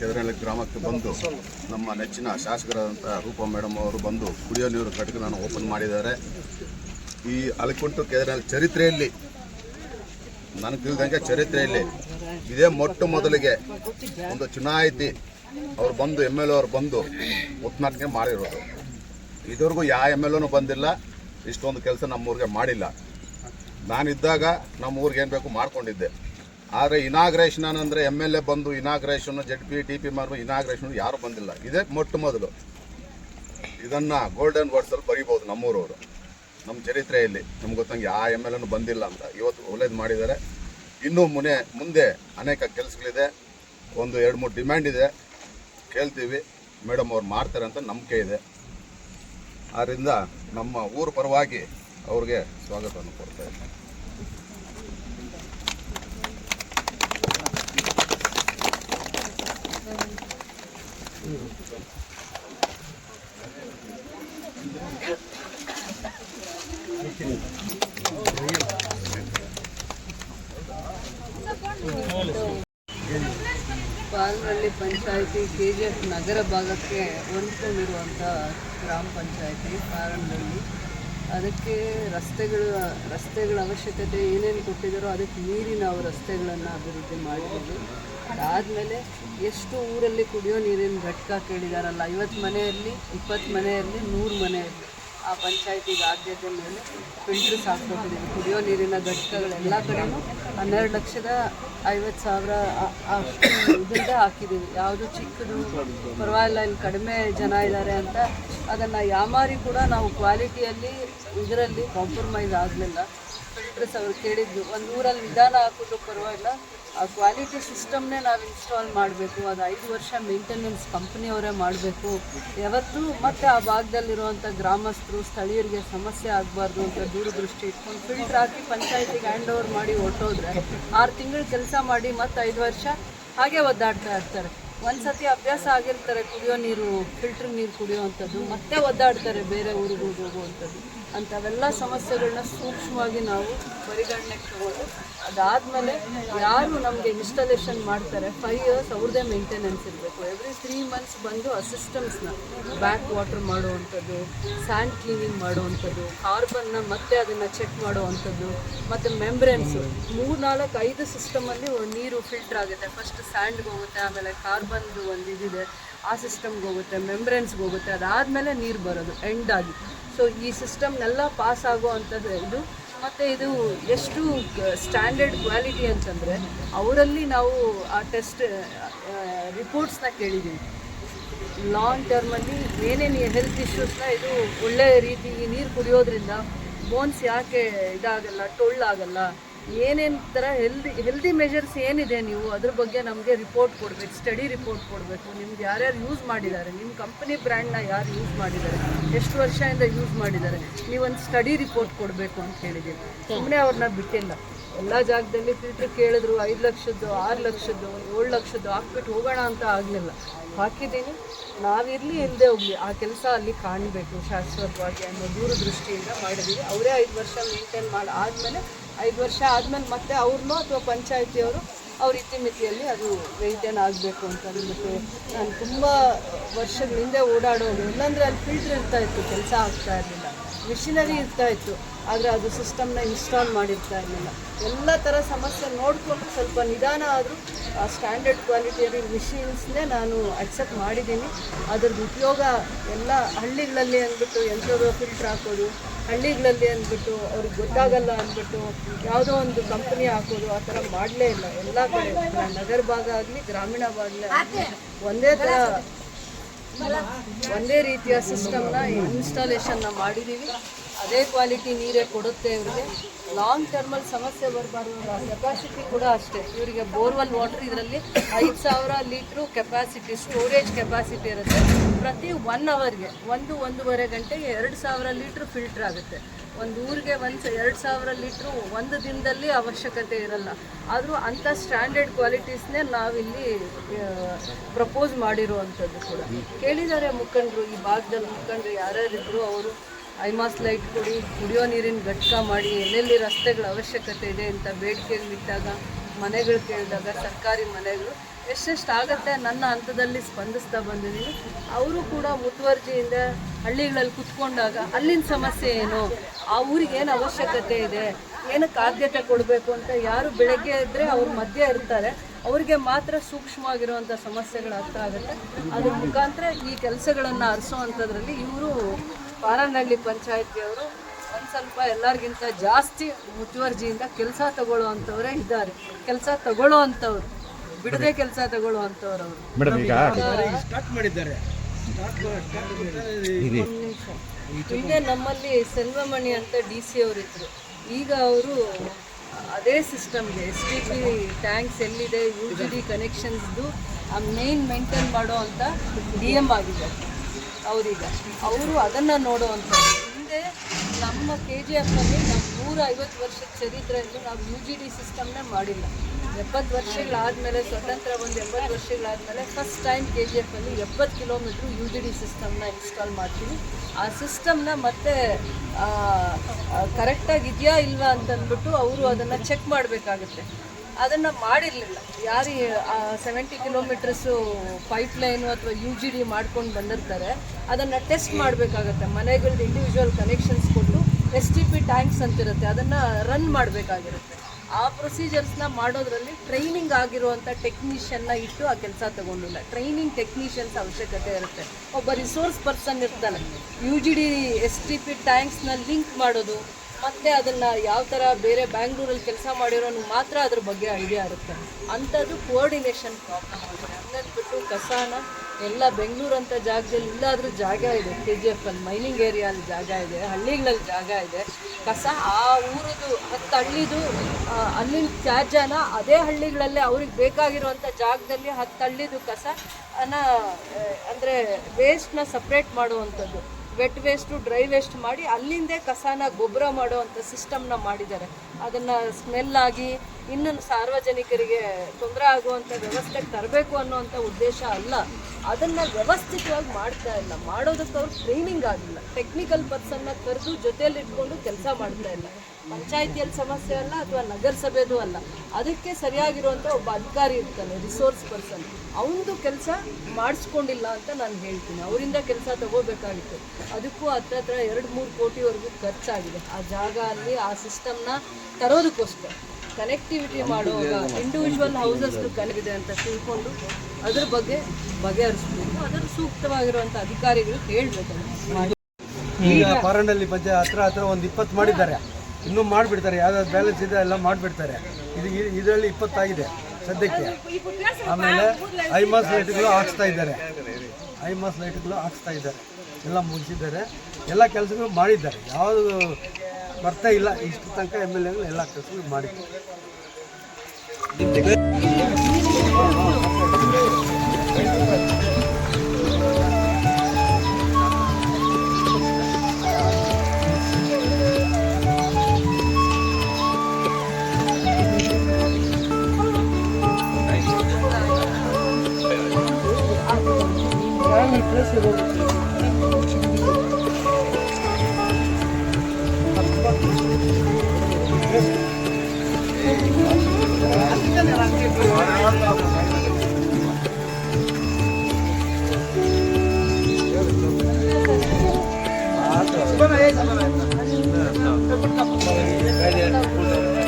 ಕೆದರಳ್ಳಿ ಗ್ರಾಮಕ್ಕೆ ಬಂದು ನಮ್ಮ ನೆಚ್ಚಿನ ಶಾಸಕರಾದಂಥ ರೂಪಾ ಮೇಡಮ್ ಅವರು ಬಂದು ಕುಡಿಯೋ ನೀರು ಘಟಕನ ಓಪನ್ ಮಾಡಿದ್ದಾರೆ. ಈ ಅಲಕುಂಟು ಕೆದರಳ್ಳಿ ಚರಿತ್ರೆಯಲ್ಲಿ, ನನಗೆ ತಿಳಿದಂಗೆ ಚರಿತ್ರೆಯಲ್ಲಿ ಇದೇ ಮೊಟ್ಟ ಮೊದಲಿಗೆ ಒಂದು ಚುನಾಯಿತಿ ಅವ್ರು ಬಂದು ಎಂ ಎಲ್ ಎ ಅವ್ರು ಬಂದು ಉತ್ನಾಟನೆ ಮಾಡಿರೋದು. ಇದುವರೆಗೂ ಯಾವ ಎಂ ಎಲ್ ಎನೂ ಬಂದಿಲ್ಲ, ಇಷ್ಟೊಂದು ಕೆಲಸ ನಮ್ಮ ಊರಿಗೆ ಮಾಡಿಲ್ಲ. ನಾನಿದ್ದಾಗ ನಮ್ಮ ಊರಿಗೆ ಏನು ಬೇಕು ಮಾಡ್ಕೊಂಡಿದ್ದೆ. ಆದರೆ ಇನಾಗ್ರೇಷನ್ ಅಂದರೆ ಎಂ ಎಲ್ ಎ ಬಂದು inauguration Z P T P ಮಾರು ಇನಾಗ್ರೇಷನ್ ಯಾರು ಬಂದಿಲ್ಲ. ಇದೇ ಮೊಟ್ಟ ಮೊದಲು. ಇದನ್ನು ಗೋಲ್ಡನ್ ವರ್ಡ್ಸಲ್ಲಿ ಬರಿಬೋದು ನಮ್ಮೂರವರು. ನಮ್ಮ ಚರಿತ್ರೆಯಲ್ಲಿ ನಮ್ಗೆ ಗೊತ್ತಂಗೆ ಆ ಎಂ ಎಲ್ ಎನು ಬಂದಿಲ್ಲ ಅಂತ. ಇವತ್ತು ಒಳ್ಳೇದು ಮಾಡಿದ್ದಾರೆ ಇನ್ನೂ ಮುನೆ, ಮುಂದೆ ಅನೇಕ ಕೆಲಸಗಳಿದೆ. ಒಂದು ಎರಡು ಮೂರು ಡಿಮ್ಯಾಂಡ್ ಇದೆ. ಕೇಳ್ತೀವಿ. ಮೇಡಮ್ ಅವ್ರು ಮಾಡ್ತಾರೆ ಅಂತ ನಂಬಿಕೆ ಇದೆ. ಆದ್ದರಿಂದ ನಮ್ಮ ಊರ ಪರವಾಗಿ ಅವ್ರಿಗೆ ಸ್ವಾಗತವನ್ನು ಕೊಡ್ತಾ Balanahalli panchayat K G F ನಗರ ಭಾಗಕ್ಕೆ ಹೊಂದ್ಕೊಂಡಿರುವಂಥ ಗ್ರಾಮ ಪಂಚಾಯಿತಿ ಕಾರಣದಲ್ಲಿ ಅದಕ್ಕೆ ರಸ್ತೆಗಳು, ರಸ್ತೆಗಳ ಅವಶ್ಯಕತೆ ಏನೇನು ಕೊಟ್ಟಿದ್ದಾರೋ ಅದಕ್ಕೆ ಮೀರಿ ನಾವು ರಸ್ತೆಗಳನ್ನು ಅಭಿವೃದ್ಧಿ ಮಾಡಿದ್ದೀವಿ. ಅದಾದಮೇಲೆ ಎಷ್ಟು ಊರಲ್ಲಿ ಕುಡಿಯೋ ನೀರಿನ ಘಟಕ ಕೇಳಿದಾರಲ್ಲ, ಐವತ್ತು ಮನೆಯಲ್ಲಿ, ಇಪ್ಪತ್ತು ಮನೆಯಲ್ಲಿ, ನೂರು ಮನೆಯಲ್ಲಿ ಆ ಪಂಚಾಯತಿಗೆ ಆದ್ಯತೆ ಮೇಲೆ ಫಿಲ್ಟರ್ಸ್ ಹಾಕ್ಕೊಟ್ಟಿದ್ದೀವಿ ಕುಡಿಯೋ ನೀರಿನ ಘಟಕಗಳೆಲ್ಲ ಕಡೆಯೂ ಹನ್ನೆರಡು ಲಕ್ಷದ ಐವತ್ತು ಸಾವಿರ ಇದರಿಂದ ಹಾಕಿದ್ದೀವಿ. ಯಾವುದು ಚಿಕ್ಕದು ಪರವಾಗಿಲ್ಲ, ಇಲ್ಲಿ ಕಡಿಮೆ ಜನ ಇದ್ದಾರೆ ಅಂತ. ಅದನ್ನು ಯಾಮಾರಿ ಕೂಡ ನಾವು ಕ್ವಾಲಿಟಿಯಲ್ಲಿ ಇದರಲ್ಲಿ ಕಾಂಪ್ರಮೈಸ್ ಆಗಲಿಲ್ಲ. ಫಿಲ್ಟರ್ಸ್ ಅವರು ಕೇಳಿದ್ದು, ಒಂದು ಊರಲ್ಲಿ ನಿಧಾನ ಹಾಕೊಂಡು ಪರವಾಗಿಲ್ಲ. ಆ ಕ್ವಾಲಿಟಿ ಸಿಸ್ಟಮ್ನೇ ನಾವು ಇನ್ಸ್ಟಾಲ್ ಮಾಡಬೇಕು, ಅದು ಐದು ವರ್ಷ ಮೇಂಟೆನೆನ್ಸ್ ಕಂಪ್ನಿಯವರೇ ಮಾಡಬೇಕು. ಯಾವತ್ತೂ ಮತ್ತೆ ಆ ಭಾಗದಲ್ಲಿರುವಂಥ ಗ್ರಾಮಸ್ಥರು, ಸ್ಥಳೀಯರಿಗೆ ಸಮಸ್ಯೆ ಆಗಬಾರ್ದು ಅಂತ ದೂರದೃಷ್ಟಿ ಇಟ್ಕೊಂಡು ಫಿಲ್ಟರ್ ಹಾಕಿ ಪಂಚಾಯತಿಗೆ ಹ್ಯಾಂಡ್ ಓವರ್ ಮಾಡಿ ಹೊಟ್ಟೋದ್ರೆ ಆರು ತಿಂಗಳು ಕೆಲಸ ಮಾಡಿ ಮತ್ತೆ ಐದು ವರ್ಷ ಹಾಗೆ ಒದ್ದಾಡ್ತಾ ಇರ್ತಾರೆ. ಒಂದು ಸತಿ ಅಭ್ಯಾಸ ಆಗಿರ್ತಾರೆ, ಕುಡಿಯೋ ನೀರು ಫಿಲ್ಟರ್ ನೀರು ಕುಡಿಯೋವಂಥದ್ದು ಮತ್ತೆ ಒದ್ದಾಡ್ತಾರೆ ಬೇರೆ ಊರಿಗೆ ಹೋಗುವಂಥದ್ದು. ಅಂಥವೆಲ್ಲ ಸಮಸ್ಯೆಗಳನ್ನ ಸೂಕ್ಷ್ಮವಾಗಿ ನಾವು ಪರಿಗಣನೆಗೆ ತಗೊಂಡು ಅದಾದಮೇಲೆ ಯಾರು ನಮಗೆ ಇನ್ಸ್ಟಾಲೇಷನ್ ಮಾಡ್ತಾರೆ ಫೈವ್ ಇಯರ್ಸ್ ಅವ್ರದ್ದೇ ಮೇಂಟೆನೆನ್ಸ್ ಇರಬೇಕು. ಎವ್ರಿ ತ್ರೀ ಮಂತ್ಸ್ ಬಂದು ಆ ಬ್ಯಾಕ್ ವಾಟರ್ ಮಾಡುವಂಥದ್ದು ಸ್ಯಾಂಡ್ ಕ್ಲೀನಿಂಗ್ ಮಾಡುವಂಥದ್ದು ಕಾರ್ಬನ್ನ ಮತ್ತೆ ಅದನ್ನು ಚೆಕ್ ಮಾಡುವಂಥದ್ದು, ಮತ್ತು ಮೆಂಬ್ರೆನ್ಸು ಮೂರು ನಾಲ್ಕು ಐದು ಸಿಸ್ಟಮಲ್ಲಿ ನೀರು ಫಿಲ್ಟರ್ ಆಗುತ್ತೆ. ಫಸ್ಟ್ ಸ್ಯಾಂಡ್ಗೆ ಹೋಗುತ್ತೆ, ಆಮೇಲೆ ಕಾರ್ಬನ್ದು ಒಂದು ಇದಿದೆ. ಆ ಸಿಸ್ಟಮ್ಗೆ ಹೋಗುತ್ತೆ ಮೆಂಬ್ರೆನ್ಸ್ಗೆ ಹೋಗುತ್ತೆ, ಅದಾದಮೇಲೆ ನೀರು ಬರೋದು ಎಂಡಾಗಿ ಸೊ ಈ ಸಿಸ್ಟಮ್ನೆಲ್ಲ ಪಾಸ್ ಆಗೋ ಅಂಥದ್ದು ಇದು. ಮತ್ತು ಇದು ಎಷ್ಟು ಸ್ಟ್ಯಾಂಡರ್ಡ್ ಕ್ವಾಲಿಟಿ ಅಂತಂದರೆ, ಅವರಲ್ಲಿ ನಾವು ಆ ಟೆಸ್ಟ್ ರಿಪೋರ್ಟ್ಸ್ನ ಕೇಳಿದ್ದೀವಿ ಲಾಂಗ್ ಟರ್ಮಲ್ಲಿ ಏನೇನು ಹೆಲ್ತ್ ಇಶ್ಯೂಸ್ನ ಇದು ಒಳ್ಳೆಯ ರೀತಿ ನೀರು ಕುಡಿಯೋದ್ರಿಂದ ಬೋನ್ಸ್ ಯಾಕೆ ಇದಾಗಲ್ಲ, ಟೊಳ್ಳಾಗಲ್ಲ ಏನೇನು ಥರ ಹೆಲ್ದಿ ಹೆಲ್ದಿ ಮೆಜರ್ಸ್ ಏನಿದೆ ನೀವು, ಅದ್ರ ಬಗ್ಗೆ ನಮಗೆ ರಿಪೋರ್ಟ್ ಕೊಡಬೇಕು ಸ್ಟಡಿ ರಿಪೋರ್ಟ್ ಕೊಡಬೇಕು. ನಿಮ್ಗೆ ಯಾರ್ಯಾರು ಯೂಸ್ ಮಾಡಿದ್ದಾರೆ ನಿಮ್ಮ ಕಂಪನಿ ಬ್ರ್ಯಾಂಡ್ನ ಯಾರು ಯೂಸ್ ಮಾಡಿದ್ದಾರೆ, ಎಷ್ಟು ವರ್ಷದಿಂದ ಯೂಸ್ ಮಾಡಿದ್ದಾರೆ, ನೀವೊಂದು ಸ್ಟಡಿ ರಿಪೋರ್ಟ್ ಕೊಡಬೇಕು ಅಂತ ಹೇಳಿದ್ದೀವಿ. ಸುಮ್ಮನೆ ಅವ್ರನ್ನ ಬಿಟ್ಟಿಲ್ಲ. ಎಲ್ಲ ಜಾಗದಲ್ಲಿ ಫಿಲ್ಟ್ರ್ ಕೇಳಿದ್ರು, ಐದು ಲಕ್ಷದ್ದು, ಆರು ಲಕ್ಷದ್ದು, ಏಳು ಲಕ್ಷದ್ದು, ಹಾಕ್ಬಿಟ್ಟು ಹೋಗೋಣ ಅಂತ ಆಗಲಿಲ್ಲ. ಹಾಕಿದ್ದೀನಿ. ನಾವಿರಲಿ ಇಲ್ಲದೆ ಹೋಗಲಿ. ಆ ಕೆಲಸ ಅಲ್ಲಿ ಕಾಣಬೇಕು, ಶಾಶ್ವತವಾಗಿ ಅನ್ನೋ ದೂರದೃಷ್ಟಿಯಿಂದ ಮಾಡಿದ್ದೀವಿ. ಅವರೇ ಐದು ವರ್ಷ ಮೇಂಟೈನ್ ಮಾಡಿ, ಆದಮೇಲೆ ಐದು ವರ್ಷ ಆದಮೇಲೆ ಮತ್ತೆ ಅವ್ರನ್ನೋ ಅಥವಾ ಪಂಚಾಯತಿಯವರು ಅವ್ರ ಇತಿಮಿತಿಯಲ್ಲಿ ಅದು ಮೇಂಟೈನ್ ಆಗಬೇಕು ಅಂತ ಅಂದ್ಬಿಟ್ಟು ನಾನು ತುಂಬ ವರ್ಷದ ಹಿಂದೆ ಓಡಾಡೋದು. ಇಲ್ಲಾಂದರೆ ಅಲ್ಲಿ ಫಿಲ್ಟ್ರ್ ಇರ್ತಾ ಇತ್ತು, ಕೆಲಸ ಆಗ್ತಾ ಇರಲಿಲ್ಲ. ಮಿಷಿನರಿ ಇರ್ತಾ ಇತ್ತು, ಆದರೆ ಅದು ಸಿಸ್ಟಮ್ನ ಇನ್ಸ್ಟಾಲ್ ಮಾಡಿರ್ತಾ ಇರಲಿಲ್ಲ. ಎಲ್ಲ ಥರ ಸಮಸ್ಯೆ ನೋಡಿಕೊಂಡು ಸ್ವಲ್ಪ ನಿಧಾನ ಆದರೂ ಆ ಸ್ಟ್ಯಾಂಡರ್ಡ್ ಕ್ವಾಲಿಟಿಯಲ್ಲಿ ಮಿಷಿನ್ಸ್ನೇ ನಾನು ಅಕ್ಸೆಪ್ಟ್ ಮಾಡಿದ್ದೀನಿ. ಅದ್ರದ್ದು ಉಪಯೋಗ ಎಲ್ಲ ಹಳ್ಳಿಗಳಲ್ಲಿ ಅಂದ್ಬಿಟ್ಟು ಎಂಥವ್ರು ಫಿಲ್ಟ್ರ್ ಹಾಕೋದು ಹಳ್ಳಿಗಳಲ್ಲಿ ಅಂದ್ಬಿಟ್ಟು ಅವ್ರಿಗೆ ಗೊತ್ತಾಗಲ್ಲ ಅಂದ್ಬಿಟ್ಟು ಯಾವುದೋ ಒಂದು ಕಂಪನಿ ಹಾಕೋದು ಆ ಥರ ಮಾಡಲೇ ಇಲ್ಲ. ಎಲ್ಲ ಕಡೆ ನಗರ ಭಾಗ ಆಗಲಿ, ಗ್ರಾಮೀಣ ಭಾಗ ಒಂದೇ ಥರ ಒಂದೇ ರೀತಿಯ ಸಿಸ್ಟಮ್ನ ಇನ್ಸ್ಟಾಲೇಷನ್ನ ಮಾಡಿದ್ದೀವಿ ಅದೇ ಕ್ವಾಲಿಟಿ ನೀರೇ ಕೊಡುತ್ತೆ ಇವರಿಗೆ. ಲಾಂಗ್ ಟರ್ಮಲ್ಲಿ ಸಮಸ್ಯೆ ಬರಬಾರ್ದು ಕೆಪಾಸಿಟಿ ಕೂಡ ಅಷ್ಟೇ. ಇವರಿಗೆ ಬೋರ್ವೆಲ್ ವಾಟರ್ ಇದರಲ್ಲಿ ಐದು ಸಾವಿರ ಲೀಟ್ರು ಕೆಪಾಸಿಟಿ ಸ್ಟೋರೇಜ್ ಕೆಪಾಸಿಟಿ ಇರುತ್ತೆ. ಪ್ರತಿ ಒನ್ ಅವರ್ಗೆ ಒಂದು ಒಂದೂವರೆ ಗಂಟೆಗೆ ಎರಡು ಸಾವಿರ ಲೀಟ್ರ್ ಫಿಲ್ಟರ್ ಆಗುತ್ತೆ. ಒಂದು ಊರಿಗೆ ಒಂದು ಎರಡು ಸಾವಿರ ಲೀಟ್ರು ಒಂದು ದಿನದಲ್ಲಿ ಅವಶ್ಯಕತೆ ಇರಲ್ಲ. ಆದರೂ ಅಂಥ ಸ್ಟ್ಯಾಂಡರ್ಡ್ ಕ್ವಾಲಿಟೀಸ್ನೇ ನಾವಿಲ್ಲಿ ಪ್ರಪೋಸ್ ಮಾಡಿರುವಂಥದ್ದು ಕೂಡ. ಕೇಳಿದ್ದಾರೆ ಮುಖಂಡರು, ಈ ಭಾಗದಲ್ಲಿ ಮುಖಂಡರು ಯಾರ್ಯಾರಿದ್ರು ಅವರು. ಐಮಾಸ್ ಲೈಟ್ ಕೊಡಿ, ಕುಡಿಯೋ ನೀರಿನ ಘಟಕ ಮಾಡಿ, ಎಲ್ಲೆಲ್ಲಿ ರಸ್ತೆಗಳ ಅವಶ್ಯಕತೆ ಇದೆ ಅಂತ ಬೇಡಿಕೆಗಳಿಟ್ಟಾಗ ಮನೆಗಳು ಕೇಳಿದಾಗ, ಸರ್ಕಾರಿ ಮನೆಗಳು, ಎಷ್ಟೆಷ್ಟು ಆಗುತ್ತೆ ನನ್ನ ಹಂತದಲ್ಲಿ ಸ್ಪಂದಿಸ್ತಾ ಬಂದಿದ್ದೀನಿ ಅವರು ಕೂಡ ಮುತುವರ್ಜಿಯಿಂದ ಹಳ್ಳಿಗಳಲ್ಲಿ ಕುತ್ಕೊಂಡಾಗ, ಅಲ್ಲಿನ ಸಮಸ್ಯೆ ಏನು? ಆ ಊರಿಗೆ ಏನು ಅವಶ್ಯಕತೆ ಇದೆ? ಏನಕ್ಕೆ ಆದ್ಯತೆ ಕೊಡಬೇಕು ಅಂತ ಯಾರು ಬೆಳಗ್ಗೆ ಇದ್ದರೆ ಅವ್ರು ಮಧ್ಯೆ ಇರ್ತಾರೆ. ಅವ್ರಿಗೆ ಮಾತ್ರ ಸೂಕ್ಷ್ಮವಾಗಿರುವಂಥ ಸಮಸ್ಯೆಗಳು ಅರ್ಥ ಆಗುತ್ತೆ. ಅದ್ರ ಮುಖಾಂತರ ಈ ಕೆಲಸಗಳನ್ನು ಹರಿಸೋವಂಥದ್ರಲ್ಲಿ ಇವರು ಪಾರನಹಳ್ಳಿ ಪಂಚಾಯತಿಯವರು ಒಂದು ಸ್ವಲ್ಪ ಎಲ್ಲರಿಗಿಂತ ಜಾಸ್ತಿ ಮುತುವರ್ಜಿಯಿಂದ ಕೆಲಸ ತಗೊಳ್ಳೋ ಅಂಥವರೇ ಇದ್ದಾರೆ. ಕೆಲಸ ತಗೊಳ್ಳೋ ಅಂಥವ್ರು ಬಿಡದೆ ಕೆಲಸ ತಗೊಳ್ಳೋ ಅಂಥವ್ರು ಅವರು. ಮೇಡಮ್ ಈಗ ಸ್ಟಾರ್ಟ್ ನಿಮಿಷ. ಹಿಂದೆ ನಮ್ಮಲ್ಲಿ ಸೆಲ್ವಮಣಿ ಅಂತ ಡಿ ಸಿ ಅವರಿದ್ರು. ಈಗ ಅವರು ಅದೇ ಸಿಸ್ಟಮ್ಗೆ ಎಸ್ ಟಿ ಪಿ ಟ್ಯಾಂಕ್ಸ್ ಎಲ್ಲಿದೆ ಯು ಜಿ ಡಿ ಕನೆಕ್ಷನ್ಸ್ದು ಆ ಮೇನ್ ಮೇಂಟೈನ್ ಮಾಡೋ ಅಂತ ಡಿ ಎಂ ಆಗಿದ್ದಾರೆ ಅವರೀಗ. ಅವರು ಅದನ್ನು ನೋಡುವಂಥ ಹಿಂದೆ ನಮ್ಮ ಕೆ ಜಿ ಎಫ್ನಲ್ಲಿ ನಾವು ನೂರ ಐವತ್ತು ವರ್ಷದ ಚರಿತ್ರೆಯಲ್ಲಿ ನಾವು ಯು ಜಿ ಡಿ ಸಿಸ್ಟಮ್ನೇ ಮಾಡಿಲ್ಲ. ಎಪ್ಪತ್ತು ವರ್ಷಗಳಾದಮೇಲೆ, ಸ್ವತಂತ್ರ ಒಂದು ಎಂಬತ್ತು ವರ್ಷಗಳಾದಮೇಲೆ ಫಸ್ಟ್ ಟೈಮ್ ಕೆ ಜಿ ಎಫಲ್ಲಿ ಎಪ್ಪತ್ತು ಕಿಲೋಮೀಟ್ರ್ ಯು ಜಿ ಡಿ ಸಿಸ್ಟಮ್ನ ಇನ್ಸ್ಟಾಲ್ ಮಾಡ್ತೀವಿ. ಆ ಸಿಸ್ಟಮ್ನ ಮತ್ತೆ ಕರೆಕ್ಟಾಗಿದೆಯಾ ಇಲ್ವಾ ಅಂತಂದ್ಬಿಟ್ಟು ಅವರು ಅದನ್ನು ಚೆಕ್ ಮಾಡಬೇಕಾಗುತ್ತೆ. ಅದನ್ನು ಮಾಡಿರಲಿಲ್ಲ. ಯಾರು ಸೆವೆಂಟಿ ಕಿಲೋಮೀಟರ್ಸು ಪೈಪ್ ಲೈನು ಅಥವಾ ಯು ಜಿ ಡಿ ಮಾಡ್ಕೊಂಡು ಬಂದಿರ್ತಾರೆ, ಅದನ್ನು ಟೆಸ್ಟ್ ಮಾಡಬೇಕಾಗತ್ತೆ. ಮನೆಗಳದ್ದು ಇಂಡಿವಿಜುವಲ್ ಕನೆಕ್ಷನ್ಸ್ ಕೊಟ್ಟು ಎಸ್ ಟಿ ಪಿ ಟ್ಯಾಂಕ್ಸ್ ಅಂತಿರುತ್ತೆ. ಅದನ್ನು ರನ್ ಮಾಡಬೇಕಾಗಿರುತ್ತೆ. ಆ ಪ್ರೊಸೀಜರ್ಸ್ನ ಮಾಡೋದ್ರಲ್ಲಿ ಟ್ರೈನಿಂಗ್ ಆಗಿರುವಂಥ ಟೆಕ್ನಿಷಿಯನ್ನ ಇಟ್ಟು ಆ ಕೆಲಸ ತಗೊಂಡಿಲ್ಲ. ಟ್ರೈನಿಂಗ್ ಟೆಕ್ನಿಷಿಯನ್ಸ್ ಅವಶ್ಯಕತೆ ಇರುತ್ತೆ. ಒಬ್ಬ ರಿಸೋರ್ಸ್ ಪರ್ಸನ್ ಇರ್ತಾನೆ. U G D S T P ಟ್ಯಾಂಕ್ಸ್ನ link ಮಾಡೋದು ಮತ್ತು ಅದನ್ನು ಯಾವ ಥರ ಬೇರೆ ಬ್ಯಾಂಗ್ಳೂರಲ್ಲಿ ಕೆಲಸ ಮಾಡಿರೋ ಮಾತ್ರ ಅದ್ರ ಬಗ್ಗೆ ಐಡಿಯಾ ಇರುತ್ತೆ. ಅಂಥದ್ದು ಕೋಆರ್ಡಿನೇಷನ್ ಪ್ರಾಬ್ಲಮ್ ಆಗಿದೆ. ಹಂಗಂದ್ಬಿಟ್ಟು ಕಸಾನ ಎಲ್ಲ ಬೆಂಗಳೂರು ಅಂತ ಜಾಗದಲ್ಲಿ ಇಲ್ಲಾದ್ರೂ ಜಾಗ ಇದೆ. ಕೆ ಜಿ ಎಫ್ ಅಲ್ಲಿ ಮೈನಿಂಗ್ ಏರಿಯಲ್ಲಿ ಜಾಗ ಇದೆ, ಹಳ್ಳಿಗಳಲ್ಲಿ ಜಾಗ ಇದೆ. ಕಸ ಆ ಊರದು ಹತ್ತು ಹಳ್ಳಿದು ಅಲ್ಲಿನ ತ್ಯಾಜ್ಯನ ಅದೇ ಹಳ್ಳಿಗಳಲ್ಲೇ ಅವ್ರಿಗೆ ಬೇಕಾಗಿರುವಂಥ ಜಾಗದಲ್ಲಿ ಹತ್ತು ಹಳ್ಳಿದು ಕಸ ಅನ್ನ ಅಂದರೆ ವೇಸ್ಟ್ನ ಸಪ್ರೇಟ್ ಮಾಡುವಂಥದ್ದು. ವೆಟ್ ವೇಸ್ಟು ಡ್ರೈ ವೇಸ್ಟ್ ಮಾಡಿ ಅಲ್ಲಿಂದೇ ಕಸನ ಗೊಬ್ಬರ ಮಾಡುವಂಥ ಸಿಸ್ಟಮ್ನ ಮಾಡಿದ್ದಾರೆ. ಅದನ್ನು ಸ್ಮೆಲ್ ಆಗಿ ಇನ್ನೊಂದು ಸಾರ್ವಜನಿಕರಿಗೆ ತೊಂದರೆ ಆಗುವಂಥ ವ್ಯವಸ್ಥೆಗೆ ತರಬೇಕು ಅನ್ನೋವಂಥ ಉದ್ದೇಶ ಅಲ್ಲ. ಅದನ್ನು ವ್ಯವಸ್ಥಿತವಾಗಿ ಮಾಡ್ತಾ ಇಲ್ಲ. ಮಾಡೋದಕ್ಕೆ ಅವ್ರು ಟ್ರೈನಿಂಗ್ ಆಗಿಲ್ಲ. ಟೆಕ್ನಿಕಲ್ ಪರ್ಸನ್ನ ಕರೆದು ಜೊತೆಯಲ್ಲಿ ಇಟ್ಕೊಂಡು ಕೆಲಸ ಮಾಡ್ತಾ ಇಲ್ಲ. ಪಂಚಾಯತಿಯಲ್ಲಿ ಸಮಸ್ಯೆ ಅಲ್ಲ ಅಥವಾ ನಗರಸಭೆದು ಅಲ್ಲ ಅದಕ್ಕೆ ಸರಿಯಾಗಿರುವಂಥ ಒಬ್ಬ ಅಧಿಕಾರಿ ಇರ್ತಾನೆ ರಿಸೋರ್ಸ್ ಪರ್ಸನ್ ಅವನದು ಕೆಲಸ ಮಾಡಿಸ್ಕೊಂಡಿಲ್ಲ ಅಂತ ನಾನು ಹೇಳ್ತೀನಿ. ಅವರಿಂದ ಕೆಲಸ ತಗೋಬೇಕಾಗಿತ್ತು. ಅದಕ್ಕೂ ಹತ್ತತ್ರ ಎರಡು ಮೂರು ಕೋಟಿವರೆಗೂ ಖರ್ಚಾಗಿದೆ. ಆ ಜಾಗ ಅಲ್ಲಿ ಆ ಸಿಸ್ಟಮ್ನ ತರೋದಕ್ಕೋಸ್ಕರ. ಕನೆಕ್ಟಿವಿಟಿ ಮಾಡುವಾಗ ಇಂಡಿವಿಜುವಲ್ ಹೌಸಸ್ದು ಕನೆಕ್ಟಿದೆ ಅಂತ ತಿಳ್ಕೊಂಡು ಅದ್ರ ಬಗ್ಗೆ ಬಗೆಹರಿಸ್ಬೇಕು. ಅದರ ಸೂಕ್ತವಾಗಿರುವಂಥ ಅಧಿಕಾರಿಗಳು ಹೇಳಬೇಕು ಈಗ ಪಾರಂಡಲ್ಲಿ ಪಂಚಾಯತ್ ಹತ್ರ ಹತ್ರ ಒಂದು ಇಪ್ಪತ್ತು ಮಾಡಿದ್ದಾರೆ. ಇನ್ನೂ ಮಾಡಿಬಿಡ್ತಾರೆ ಯಾವ್ದಾದ್ರು ಬ್ಯಾಲೆನ್ಸ್ ಇದೆ ಎಲ್ಲ ಮಾಡಿಬಿಡ್ತಾರೆ. ಇದು ಇದರಲ್ಲಿ ಇಪ್ಪತ್ತಾಗಿದೆ ಸದ್ಯಕ್ಕೆ. ಆಮೇಲೆ ಐ ಮಾಸ್ ಲೈಟ್ಗಳು ಹಾಕ್ಸ್ತಾ ಇದ್ದಾರೆ. ಐ ಮಾಸ್ ಲೈಟ್ಗಳು ಹಾಕ್ಸ್ತಾ ಇದ್ದಾರೆ. ಎಲ್ಲ ಮುಗಿಸಿದ್ದಾರೆ. ಎಲ್ಲ ಕೆಲಸಗಳು ಮಾಡಿದ್ದಾರೆ. ಯಾವುದು ಬರ್ತಾ ಇಲ್ಲ, ಇಷ್ಟು ತನಕ ಎಂ ಎಲ್ ಎಗಳು ಎಲ್ಲ ಕೆಲಸಗಳು ಮಾಡಿದ್ದಾರೆ. Bueno, es, bueno, es.